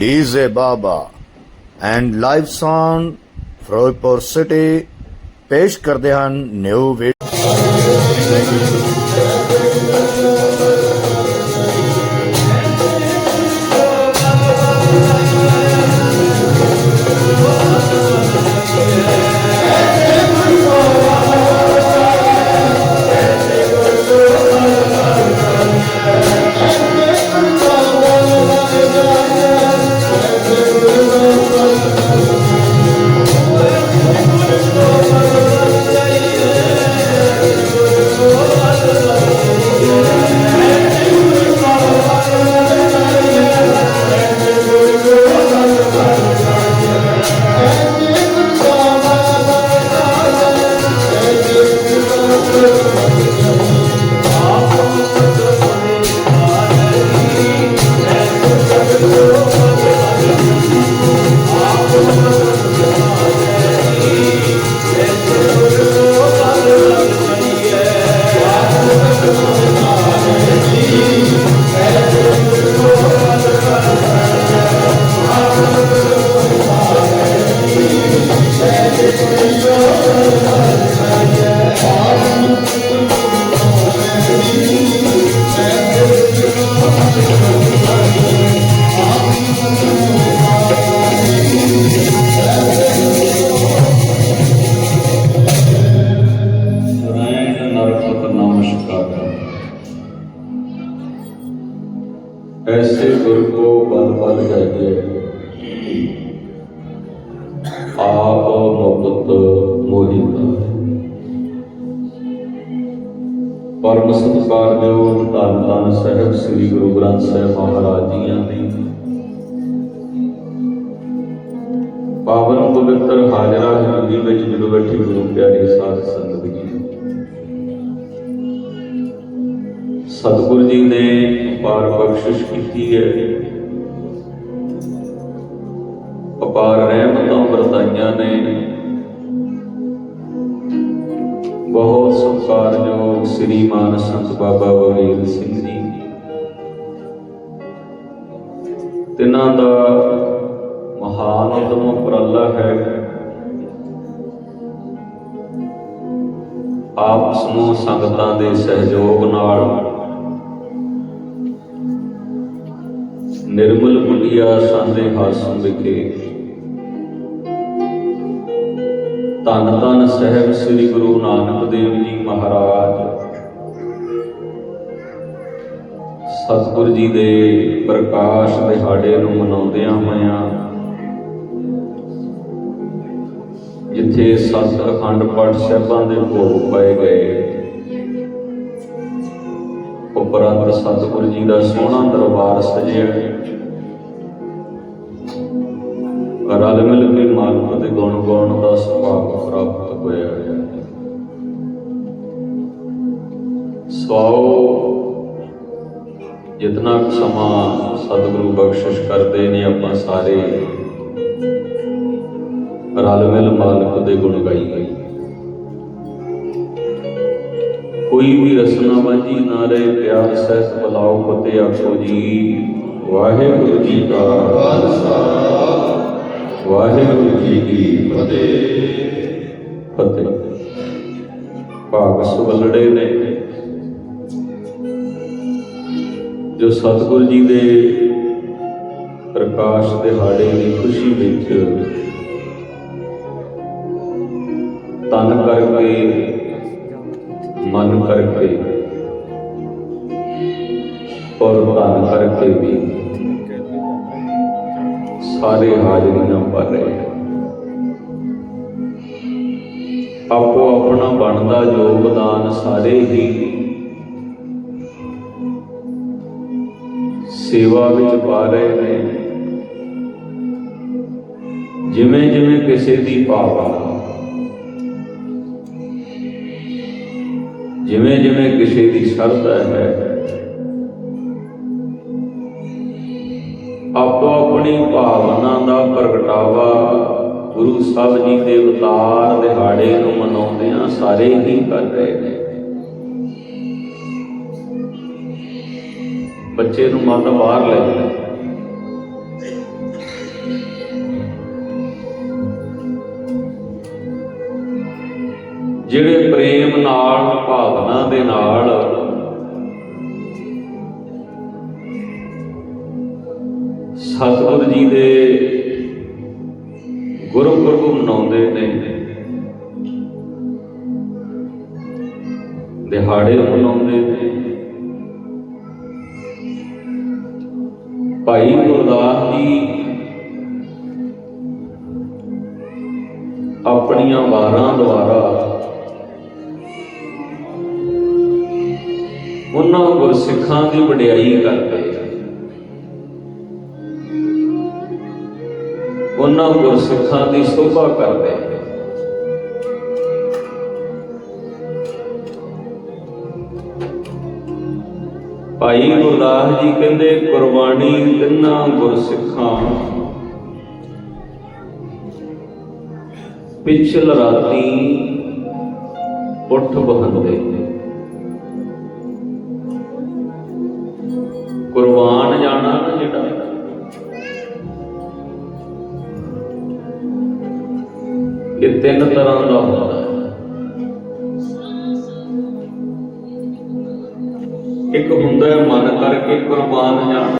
DJ Baba and live song Firozpur city ਪੇਸ਼ ਕਰਦੇ ਹਨ ਨਿਊ ਵੀਡੀਓ। ایسے گر کو بن پل کر آپ ਪਰਮ ਸਤਿਕਾਰਯੋਗ ਧੰਨ ਧੰਨ ਸਾਹਿਬ ਸ੍ਰੀ ਗੁਰੂ ਗ੍ਰੰਥ ਸਾਹਿਬ ਮਹਾਰਾਜ ਜੀਆਂ ਦੀ। ਪਾਵਨ ਪਵਿੱਤਰ ਹਾਜ਼ਰਾ ਹਜ਼ੂਰੀ ਵਿੱਚ ਜਦੋਂ ਬੈਠੀ ਗੁਰੂ ਪਿਆਰੀ ਸਾਧ ਸੰਗਤ ਜੀ। ਸਤਿਗੁਰ ਜੀ ਨੇ ਅਪਾਰ ਬਖਸ਼ਿਸ਼ ਕੀਤੀ ਹੈ। ਅਪਾਰ ਰਹਿਮਤਾਂ ਵਰਤਾਈਆਂ ਨੇ। ਬਹੁਤ ਸਤਿਕਾਰਯੋਗ ਸ੍ਰੀ ਸੰਤ ਬਾਬਾ ਬਲਵੀਰ ਸਿੰਘ ਜੀ। ਤਿਨਾਂ ਦਾ ਮਹਾਨ ਉਦਮ ਉਪਰਾਲਾ ਹੈ। ਆਪ ਸਮੂਹ ਸੰਗਤਾਂ ਦੇ ਸਹਿਯੋਗ ਨਾਲ ਨਿਰਮਲ ਕੁਟਿਆ ਸੰਦੇ ਹਾਸਮ ਵਿਖੇ ਧੰਨ ਧੰਨ ਸਾਹਿਬ ਸ੍ਰੀ ਗੁਰੂ ਨਾਨਕ ਦੇਵ ਜੀ ਮਹਾਰਾਜ। ਸਤਿਗੁਰ ਜੀ ਦੇ ਪ੍ਰਕਾਸ਼ ਦਿਹਾੜੇ ਨੂੰ ਮਨਾਉਂਦਿਆਂ ਹੋਇਆਂ ਜਿੱਥੇ ਸੱਤ ਅਖੰਡ ਪਾਠ ਸਾਹਿਬਾਂ ਦੇ ਭੋਗ ਪਾਏ ਗਏ ਉਪਰੰਤ ਸਤਿਗੁਰੂ ਜੀ ਦਾ ਸੋਹਣਾ ਦਰਬਾਰ ਸਜਿਆ। ਰਲ ਮਿਲ ਕੇ ਮਾਲਕ ਦੇ ਗੁਣ ਗਾਉਣ ਸੁਭਾਗ ਪ੍ਰਾਪਤ ਹੋਇਆ ਹੈ ਸੋ ਜਿਤਨਾ ਸਮਾਂ ਸਤਿਗੁਰੂ ਬਖਸ਼ਿਸ਼ ਕਰਦੇ ਨੇ ਆਪਾਂ ਸਾਰੇ ਰਲ ਮਿਲ ਮਾਲਕ ਦੇ ਗੁਣ ਗਾਈਏ ਕੋਈ ਵੀ ਰਸਨਾ ਵਾਂਝੀ ਨਾ ਰਹੇ ਪਿਆਰ ਸਹਿਤ ਬੁਲਾਓ ਫਤਿਹ ਆਖੋ ਜੀ ਵਾਹਿਗੁਰੂ ਜੀ ਕਾ ਖਾਲਸਾ ਵਾਹਿਗੁਰੂ ਜੀ ਕੀ ਫਤਿਹ। ਫਤਿਹ। ਭਾਗ ਸੁਵਲੜੇ ਨੇ ਜੋ ਸਤਿਗੁਰੂ ਜੀ ਦੇ ਪ੍ਰਕਾਸ਼ ਦਿਹਾੜੇ ਦੀ ਖੁਸ਼ੀ ਵਿੱਚ ਤਨ ਕਰਕੇ ਮਨ ਕਰਕੇ ਔਰ ਧਨ ਕਰਕੇ ਵੀ ਸਾਰੇ ਹਾਜ਼ਰੀਆਂ ਭਰ ਰਹੇ ਹਨ ਆਪੋ ਆਪਣਾ ਬਣਦਾ ਯੋਗਦਾਨ ਸਾਰੇ ਹੀ ਸੇਵਾ ਵਿੱਚ ਪਾ ਰਹੇ ਨੇ। ਜਿਵੇਂ ਜਿਵੇਂ ਕਿਸੇ ਦੀ ਭਾਵਨਾ, ਜਿਵੇਂ ਜਿਵੇਂ ਕਿਸੇ ਦੀ ਸ਼ਰਧਾ ਹੈ ਆਪੋ ਆਪਣੀ ਭਾਵਨਾ ਦਾ ਪ੍ਰਗਟਾਵਾ ਗੁਰੂ ਸਾਹਿਬ ਜੀ ਦੇ ਅਵਤਾਰ ਦਿਹਾੜੇ ਨੂੰ ਮਨਾਉਂਦੇ ਆ ਸਾਰੇ ਹੀ ਕਰ ਰਹੇ ਨੇ। ਬੱਚੇ ਨੂੰ ਮਨ ਬਾਹਰ ਲੈ ਜਾਣਾ ਜਿਹੜੇ ਪ੍ਰੇਮ ਨਾਲ, ਭਾਵਨਾ ਦੇ ਨਾਲ ਸਤਿਗੁਰ ਜੀ ਦੇ ਗੁਰਪੁਰਬ ਮਨਾਉਂਦੇ ਨੇ। ਦਿਹਾੜੇ ਮਨਾਉਂਦੇ ਨੇ। ਭਾਈ ਗੁਰਦਾਸ ਜੀ ਆਪਣੀਆਂ ਵਾਰਾਂ ਦੁਆਰਾ ਉਹਨਾਂ ਗੁਰਸਿੱਖਾਂ ਦੀ ਵਡਿਆਈ ਕਰਦੇ ਉਹਨਾਂ ਗੁਰਸਿੱਖਾਂ ਦੀ ਸ਼ੋਭਾ ਕਰਦੇ ਆ ਭਾਈ ਗੁਰਦਾਸ ਜੀ ਕਹਿੰਦੇ, ਕੁਰਬਾਨੀ ਤਿੰਨਾਂ ਗੁਰਸਿੱਖਾਂ ਪਿਛਲ ਰਾਤੀ ਉੱਠ ਬਹੰਦੇ ਕੁਰਬਾਨ ਇਹ ਤਿੰਨ ਤਰ੍ਹਾਂ ਦਾ ਹੁੰਦਾ ਹੈ। ਇੱਕ ਹੁੰਦਾ ਹੈ ਮਨ ਕਰਕੇ ਕੁਰਬਾਨ ਜਾਣਾ